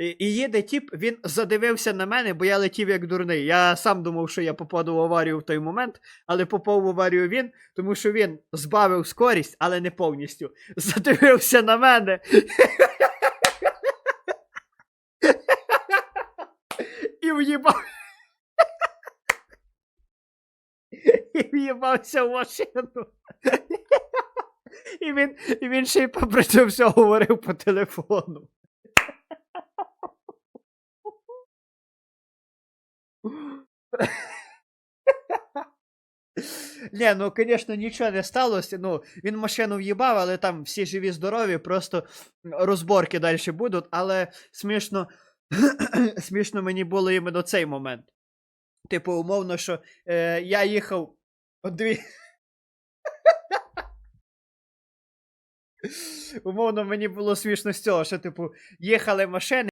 І, їде тіп, він задивився на мене, бо я летів як дурний. Я сам думав, що я попаду в аварію в той момент, але попав в аварію він, тому що він збавив скорість, але не повністю. Задивився на мене. І в'їбав. І в'їбався в машину. І він, і він ще й попри це все говорив по телефону. Ні, ну, звісно, нічого не сталося. Ну, він машину в'їбав, але там всі живі, здорові, просто розборки далі будуть, але смішно, смішно мені було іменно цей момент. Типу, умовно, що е, я їхав. Дві... Умовно, мені було смішно з цього, що, типу, їхали машини.